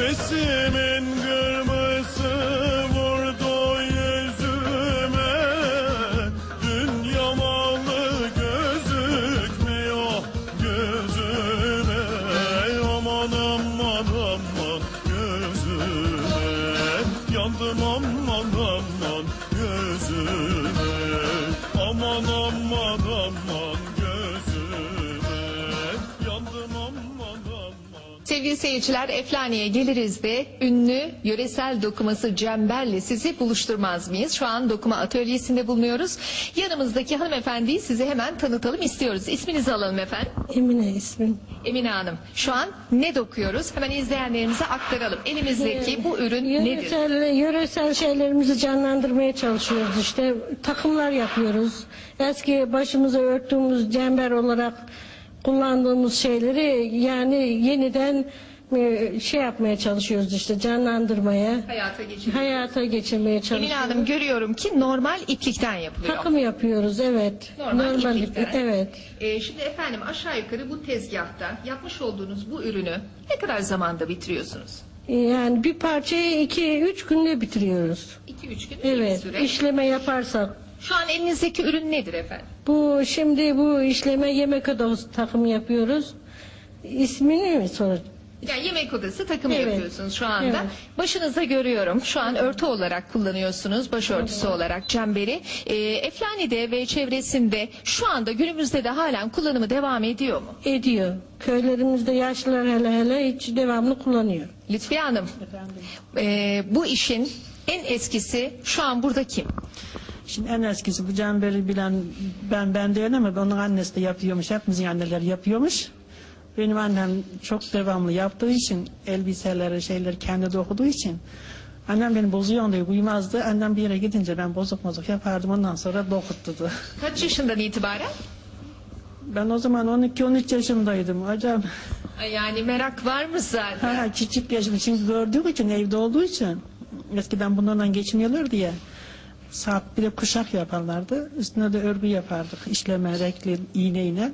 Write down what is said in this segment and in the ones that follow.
Sesimin kırmızı vurdu yüzüme. Dünya malı gözükmüyor gözüme. Aman aman aman gözüme. Yandım aman aman gözüme Sevgili seyirciler Eflani'ye geliriz de ünlü yöresel dokuması Cember'le sizi buluşturmaz mıyız? Şu an dokuma atölyesinde bulunuyoruz. Yanımızdaki hanımefendiyi size hemen tanıtalım istiyoruz. İsminizi alalım efendim. Emine ismim. Emine Hanım. Şu an ne dokuyoruz? Hemen izleyenlerimize aktaralım. Elimizdeki bu ürün nedir? Yöresel, yöresel şeylerimizi canlandırmaya çalışıyoruz işte. Takımlar yapıyoruz. Eski başımıza örttüğümüz cember olarak kullandığımız şeyleri yani yeniden e, şey yapmaya çalışıyoruz işte canlandırmaya. Hayata geçiriyoruz. Hayata geçirmeye Emine çalışıyoruz. Hanım görüyorum ki normal iplikten yapılıyor. Takım yapıyoruz evet. Normal iplikten. evet. Ee, şimdi efendim aşağı yukarı bu tezgahta yapmış olduğunuz bu ürünü ne kadar zamanda bitiriyorsunuz? Yani bir parçayı iki üç günde bitiriyoruz. 2-3 gün iyi Evet. bir süre. işleme yaparsak Şu an elinizdeki ürün nedir efendim? Bu şimdi bu işleme yemek odası takım yapıyoruz. İsmini mi sor? Yani yemek odası takımı Evet. yapıyorsunuz şu anda. Evet. Başınızda görüyorum. Şu an örtü olarak kullanıyorsunuz. Başörtüsü olarak çemberi. Ee, Eflani'de ve çevresinde şu anda günümüzde de halen kullanımı devam ediyor mu? Ediyor. Köylerimizde yaşlılar hele hele hiç devamlı kullanıyor. Lütfiye Hanım. ee, bu işin en eskisi şu an burada kim? Şimdi en eskisi bu cemberi bilen ben ben değil ama onun annesi de yapıyormuş. Hepimizin anneleri yapıyormuş. Benim annem çok devamlı yaptığı için elbiseleri şeyleri kendi dokuduğu için annem beni bozuyor diye uymazdı. Annem bir yere gidince ben bozuk bozuk yapardım ondan sonra dokuttu. Kaç yaşından itibaren? Ben o zaman 12-13 yaşındaydım hocam. Yani merak var mı zaten? Ha, küçük yaşım çünkü gördüğü için evde olduğu için eskiden bunlarla geçmiyorlar diye saat bir de kuşak yaparlardı. Üstüne de örgü yapardık. İşleme, renkli iğneyle.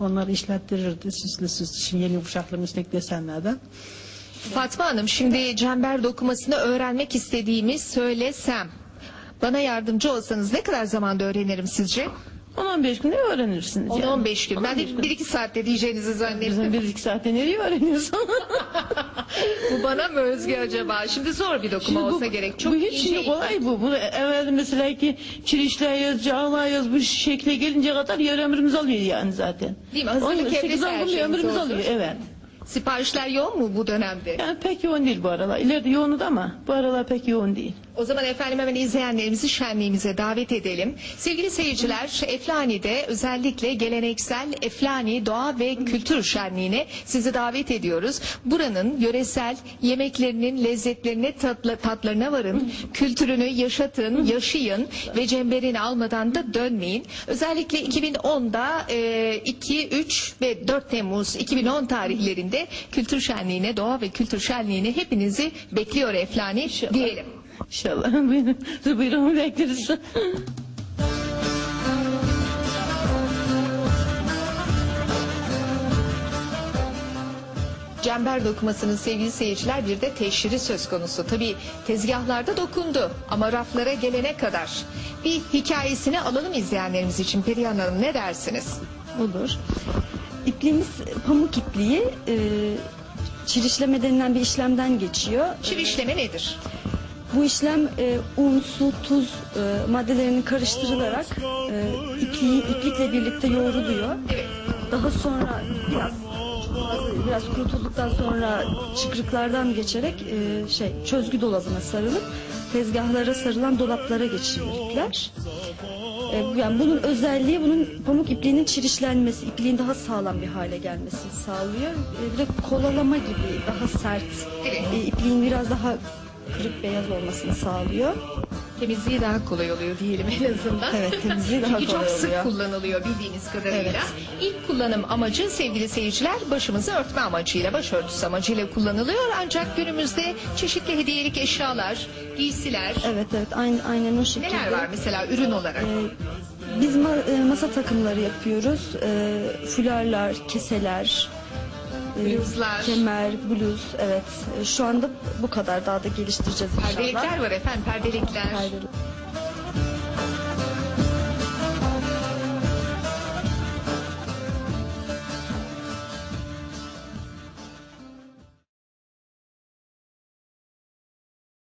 Onları işlettirirdi süslü süslü. Şimdi yeni kuşaklı müstek desenlerden. Fatma Hanım şimdi cember dokumasını öğrenmek istediğimi söylesem. Bana yardımcı olsanız ne kadar zamanda öğrenirim sizce? 10-15 günde öğrenirsiniz. 10-15 gün. Ben de 1-2 saatte diyeceğinizi zannettim. Bizim bir iki saatte nereye öğreniyorsun? Bu bana mı özgü acaba? Şimdi zor bir dokuma olsa gerek. Çok bu hiç ince şimdi kolay bu. Bu evvel mesela ki çirişleyiz, cağlayız bu şekle gelince kadar yarı ömrümüz alıyor yani zaten. Değil mi? Hazırlık Onun evresi sekiz on her gün bir şeyimiz ömrümüz oldu. alıyor evet. Siparişler yoğun mu bu dönemde? Yani pek yoğun değil bu aralar. İleride yoğundu ama bu aralar pek yoğun değil. O zaman efendim hemen izleyenlerimizi şenliğimize davet edelim. Sevgili seyirciler, Eflani'de özellikle geleneksel Eflani Doğa ve Kültür Şenliği'ne sizi davet ediyoruz. Buranın yöresel yemeklerinin lezzetlerine tatlı, tatlarına varın, kültürünü yaşatın, yaşayın ve cemberini almadan da dönmeyin. Özellikle 2010'da e, 2, 3 ve 4 Temmuz 2010 tarihlerinde Kültür Şenliği'ne, Doğa ve Kültür Şenliği'ne hepinizi bekliyor Eflani diyelim. İnşallah. Buyurun bekleriz. Cember dokumasının sevgili seyirciler bir de teşhiri söz konusu. Tabii tezgahlarda dokundu ama raflara gelene kadar bir hikayesini alalım izleyenlerimiz için. Perihan Hanım ne dersiniz? Olur. İpliğimiz pamuk ipliği e, çirişleme denilen bir işlemden geçiyor. Çivişleme nedir? Bu işlem e, un, su, tuz e, maddelerinin karıştırılarak e, ipliği, iplikle birlikte yoğruluyor. Daha sonra biraz biraz kurutulduktan sonra çıkrıklardan geçerek e, şey çözgü dolabına sarılıp tezgahlara sarılan dolaplara geçiriyor ipler. E, bu- yani bunun özelliği bunun pamuk ipliğinin çirişlenmesi, ipliğin daha sağlam bir hale gelmesini sağlıyor. E, bir de kolalama gibi daha sert, e, ipliğin biraz daha kırık beyaz olmasını sağlıyor. Temizliği daha kolay oluyor diyelim en azından. Evet, temizliği daha Çünkü çok sık oluyor. kullanılıyor bildiğiniz kadarıyla. Evet. İlk kullanım amacı sevgili seyirciler başımızı örtme amacıyla, başörtüsü amacıyla kullanılıyor. Ancak günümüzde çeşitli hediyelik eşyalar, giysiler, Evet evet aynen, aynen o şekilde. neler var mesela ürün olarak? E, biz ma- e, masa takımları yapıyoruz. E, fularlar, keseler, Bluzlar. kemer, bluz evet. Şu anda bu kadar daha da geliştireceğiz inşallah. Perdelikler var efendim perdelikler. Perdelik.